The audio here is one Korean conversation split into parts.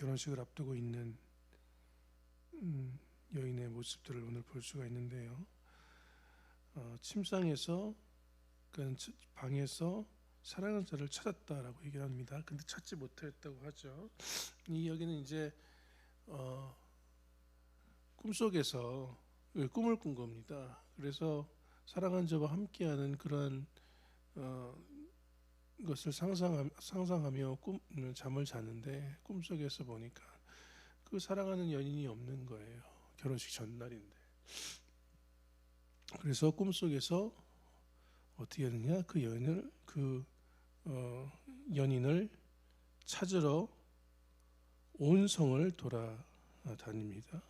결혼식을 앞두고 있는 음, 여인의 모습들을 오늘 볼 수가 있는데요. 어, 침상에서 그 방에서 사랑하는 자를 찾았다라고 얘기를 합니다. 근데 찾지 못했다고 하죠. 이 여기는 이제 어, 꿈속에서 꿈을 꾼 겁니다. 그래서 사랑하는 자와 함께하는 그런 어, 것을 상상하, 상상하며 꿈 잠을 자는데 꿈속에서 보니까 그 사랑하는 연인이 없는 거예요. 결혼식 전날인데. 그래서 꿈속에서 어떻게 하느냐? 그 연인을 그 어, 연인을 찾으러 온 성을 돌아다닙니다.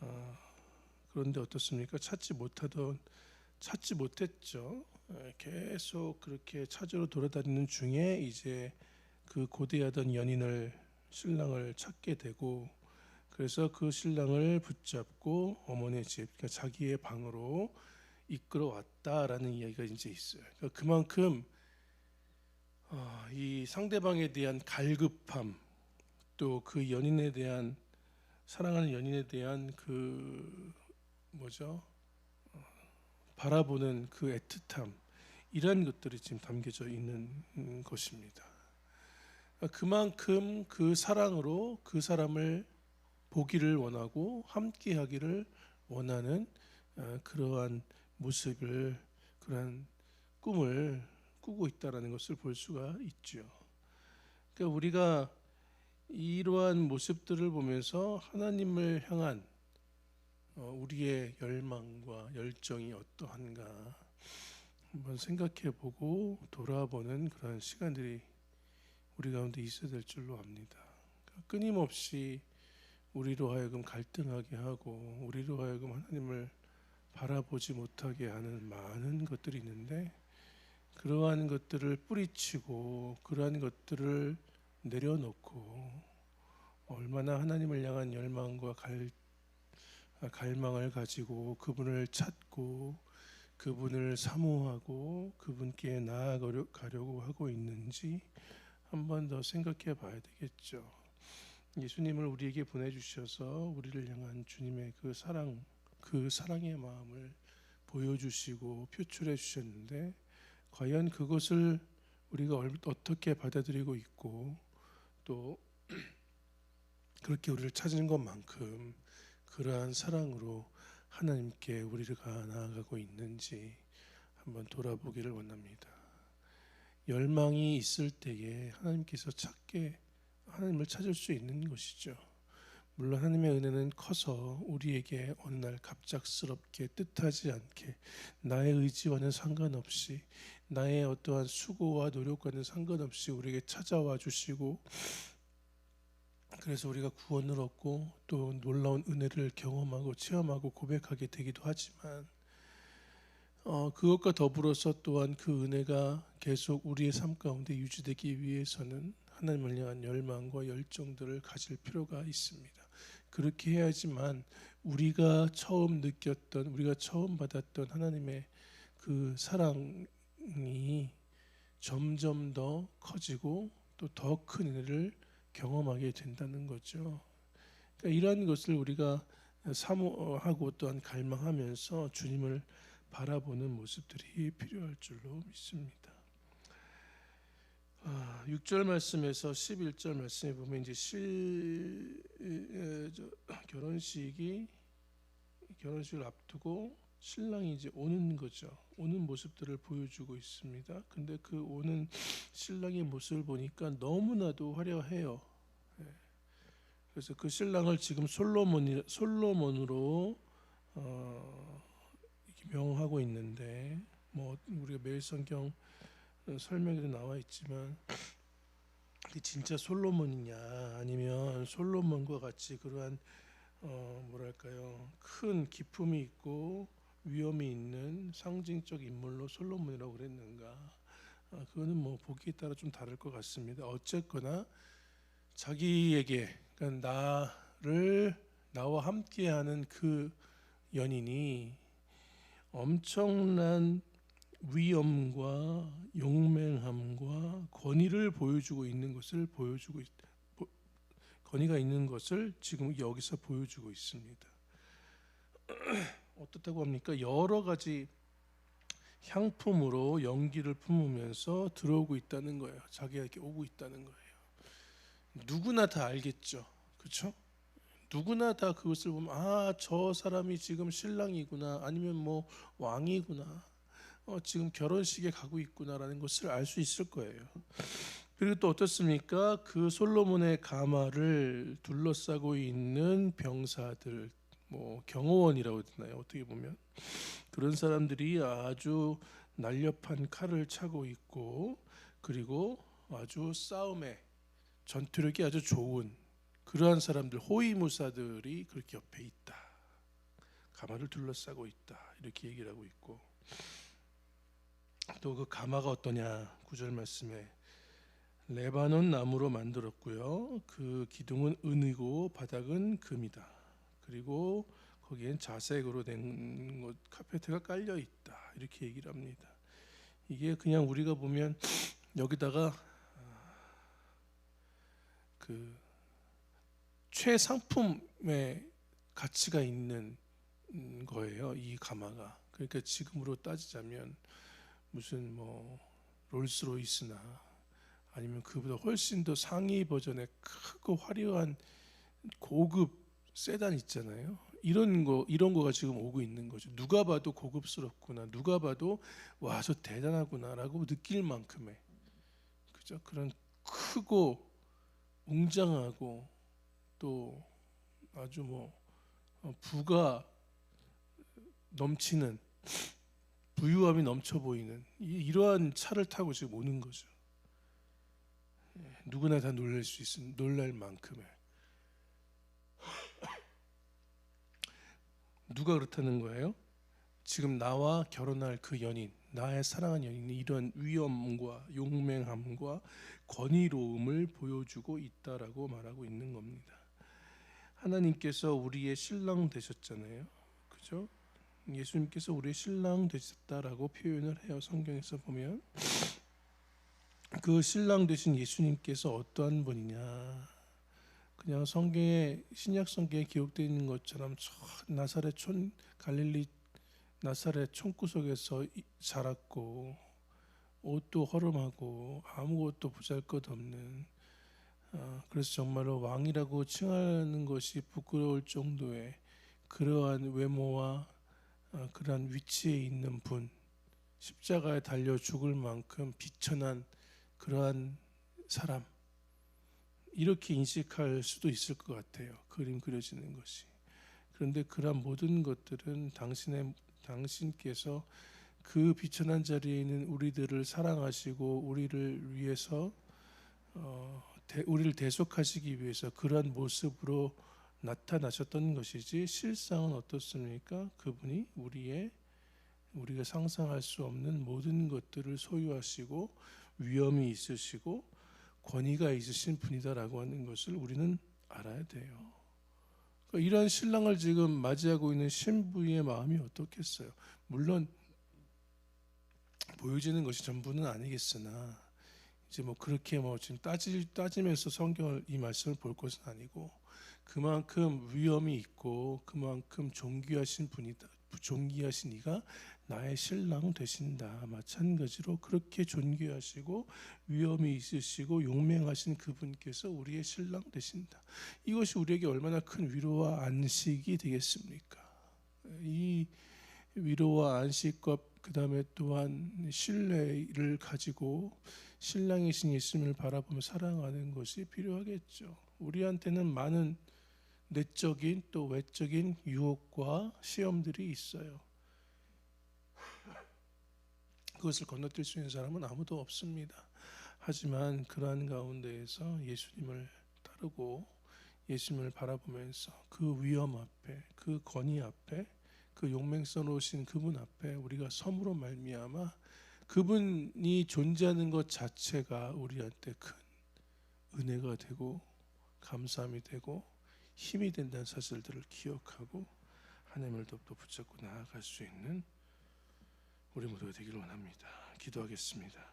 아, 그런데 어떻습니까? 찾지 못하던 찾지 못했죠. 예, 계속 그렇게 찾으러 돌아다니는 중에 이제 그 고대하던 연인을 신랑을 찾게 되고 그래서 그 신랑을 붙잡고 어머니의 집, 그러니까 자기의 방으로 이끌어 왔다라는 이야기가 이제 있어요. 그러니까 그만큼 어, 이 상대방에 대한 갈급함, 또 그 연인에 대한 사랑하는 연인에 대한 그 뭐죠? 어, 바라보는 그 애틋함 이런 것들이 지금 담겨져 있는 음, 것입니다. 그만큼 그 사랑으로 그 사람을 보기를 원하고 함께하기를 원하는 어, 그러한 모습을 그러한 꿈을 꾸고 있다라는 것을 볼 수가 있죠. 그러니까 우리가 이러한 모습들을 보면서 하나님을 향한 어, 우리의 열망과 열정이 어떠한가 한번 생각해 보고 돌아보는 그런 시간들이 우리 가운데 있어야 될 줄로 압니다. 그러니까 끊임없이 우리로 하여금 갈등하게 하고 우리로 하여금 하나님을 바라보지 못하게 하는 많은 것들이 있는데 그러한 것들을 뿌리치고 그러한 것들을 내려놓고 얼마나 하나님을 향한 열망과 갈, 갈망을 가지고 그분을 찾고 그분을 사모하고 그분께 나아가려고 하고 있는지 한 번 더 생각해 봐야 되겠죠. 예수님을 우리에게 보내주셔서 우리를 향한 주님의 그 사랑, 그 사랑의 마음을 보여주시고 표출해 주셨는데 과연 그것을 우리가 어떻게 받아들이고 있고 또 그렇게 우리를 찾는 것만큼 그러한 사랑으로 하나님께 우리가 나아가고 있는지 한번 돌아보기를 원합니다. 열망이 있을 때에 하나님께서 찾게 하나님을 찾을 수 있는 것이죠. 물론 하나님의 은혜는 커서 우리에게 어느 날 갑작스럽게 뜻하지 않게 나의 의지와는 상관없이 나의 어떠한 수고와 노력과는 상관없이 우리에게 찾아와 주시고 그래서 우리가 구원을 얻고 또 놀라운 은혜를 경험하고 체험하고 고백하게 되기도 하지만 어, 그것과 더불어서 또한 그 은혜가 계속 우리의 삶 가운데 유지되기 위해서는 하나님을 향한 열망과 열정들을 가질 필요가 있습니다. 그렇게 해야지만 우리가 처음 느꼈던 우리가 처음 받았던 하나님의 그 사랑이 점점 더 커지고 또 더 큰 은혜를 경험하게 된다는 거죠. 그러니까 이러한 것을 우리가 사모하고 또한 갈망하면서 주님을 바라보는 모습들이 필요할 줄로 믿습니다. 아, 6절 말씀에서 11절 말씀에 보면 이제 실 결혼식이 결혼식을 앞두고 신랑이 이제 오는 거죠. 오는 모습들을 보여주고 있습니다. 근데 그 오는 신랑의 모습을 보니까 너무나도 화려해요. 예. 그래서 그 신랑을 지금 솔로몬이 솔로몬으로 어, 명하고 있는데 뭐 우리가 매일 성경 설명에도 나와 있지만 진짜 솔로몬이냐 아니면 솔로몬과 같이 그러한 어 뭐랄까요 큰 기품이 있고 위험이 있는 상징적 인물로 솔로몬이라고 그랬는가 아, 그거는 뭐 보기에 따라 좀 다를 것 같습니다. 어쨌거나 자기에게 그러니까 나를 나와 함께하는 그 연인이 엄청난 위엄과 용맹함과 권위를 보여주고 있는 것을 보여주고 있, 권위가 있는 것을 지금 여기서 보여주고 있습니다. 어떻다고 합니까? 여러 가지 향품으로 연기를 품으면서 들어오고 있다는 거예요. 자기에게 오고 있다는 거예요. 누구나 다 알겠죠. 그렇죠? 누구나 다 그것을 보면 아 저 사람이 지금 신랑이구나 아니면 뭐 왕이구나 어, 지금 결혼식에 가고 있구나라는 것을 알 수 있을 거예요. 그리고 또 어떻습니까? 그 솔로몬의 가마를 둘러싸고 있는 병사들, 뭐 경호원이라고 되나요? 어떻게 보면 그런 사람들이 아주 날렵한 칼을 차고 있고 그리고 아주 싸움에 전투력이 아주 좋은 그러한 사람들 호위무사들이 그렇게 옆에 있다. 가마를 둘러싸고 있다. 이렇게 얘기를 하고 있고 또 그 가마가 어떠냐 구절 말씀에 레바논 나무로 만들었고요. 그 기둥은 은이고 바닥은 금이다. 그리고 거기엔 자색으로 된 것, 카페트가 깔려 있다. 이렇게 얘기를 합니다. 이게 그냥 우리가 보면 여기다가 아, 그 최상품의 가치가 있는 음, 거예요. 이 가마가. 그러니까 지금으로 따지자면 무슨 뭐 롤스로이스나 아니면 그보다 훨씬 더 상위 버전의 크고 화려한 고급 세단 있잖아요. 이런 거 이런 거가 지금 오고 있는 거죠. 누가 봐도 고급스럽구나. 누가 봐도 와 저 대단하구나라고 느낄 만큼의 그죠? 그런 크고 웅장하고 또 아주 뭐 어, 부가 넘치는 부유함이 넘쳐 보이는 이- 이러한 차를 타고 지금 오는 거죠. 예, 누구나 다 놀랄 수 있는 놀랄 만큼의 누가 그렇다는 거예요? 지금 나와 결혼할 그 연인, 나의 사랑하는 연인이 이런 위엄과 용맹함과 권위로움을 보여주고 있다라고 말하고 있는 겁니다. 하나님께서 우리의 신랑 되셨잖아요. 그죠? 예수님께서 우리의 신랑 되셨다라고 표현을 해요. 성경에서 보면 그 신랑 되신 예수님께서 어떠한 분이냐? 그냥 성경에 신약 성경에 기록되어 있는 것처럼 저 나사렛 촌 갈릴리 나사렛 촌구석에서 이- 자랐고 옷도 허름하고 아무것도 보잘것없는 어, 그래서 정말로 왕이라고 칭하는 것이 부끄러울 정도의 그러한 외모와 어, 그러한 위치에 있는 분 십자가에 달려 죽을 만큼 비천한 그러한 사람 이렇게 인식할 수도 있을 것 같아요. 그림 그려지는 것이. 그런데 그러한 모든 것들은 당신의 당신께서 그 비천한 자리에 있는 우리들을 사랑하시고 우리를 위해서 어, 대, 우리를 대속하시기 위해서 그러한 모습으로 나타나셨던 것이지 실상은 어떻습니까? 그분이 우리의 우리가 상상할 수 없는 모든 것들을 소유하시고 위엄이 있으시고 권위가 있으신 분이다라고 하는 것을 우리는 알아야 돼요. 그러니까 이러한 신랑을 지금 맞이하고 있는 신부의 마음이 어떻겠어요? 물론 보여지는 것이 전부는 아니겠으나 이제 뭐 그렇게 뭐 지금 따지 따지면서 성경을 이 말씀을 볼 것은 아니고 그만큼 위엄이 있고 그만큼 존귀하신 분이다. 존귀하신 이가 나의 신랑 되신다. 마찬가지로 그렇게 존귀하시고 위엄이 있으시고 용맹하신 그분께서 우리의 신랑 되신다. 이것이 우리에게 얼마나 큰 위로와 안식이 되겠습니까? 이 위로와 안식과 그 다음에 또한 신뢰를 가지고 신랑이신 예수님을 바라보며 살아가는 것이 필요하겠죠. 우리한테는 많은 내적인 또 외적인 유혹과 시험들이 있어요. 그것을 건너뛸 수 있는 사람은 아무도 없습니다. 하지만 그러한 가운데에서 예수님을 따르고 예수님을 바라보면서 그 위험 앞에 그 권위 앞에 그 용맹스러우신 그분 앞에 우리가 섬으로 말미암아 그분이 존재하는 것 자체가 우리한테 큰 은혜가 되고 감사함이 되고 힘이 된다는 사실들을 기억하고 하나님을 더 붙잡고 나아갈 수 있는 우리 모두가 되기를 원합니다. 기도하겠습니다.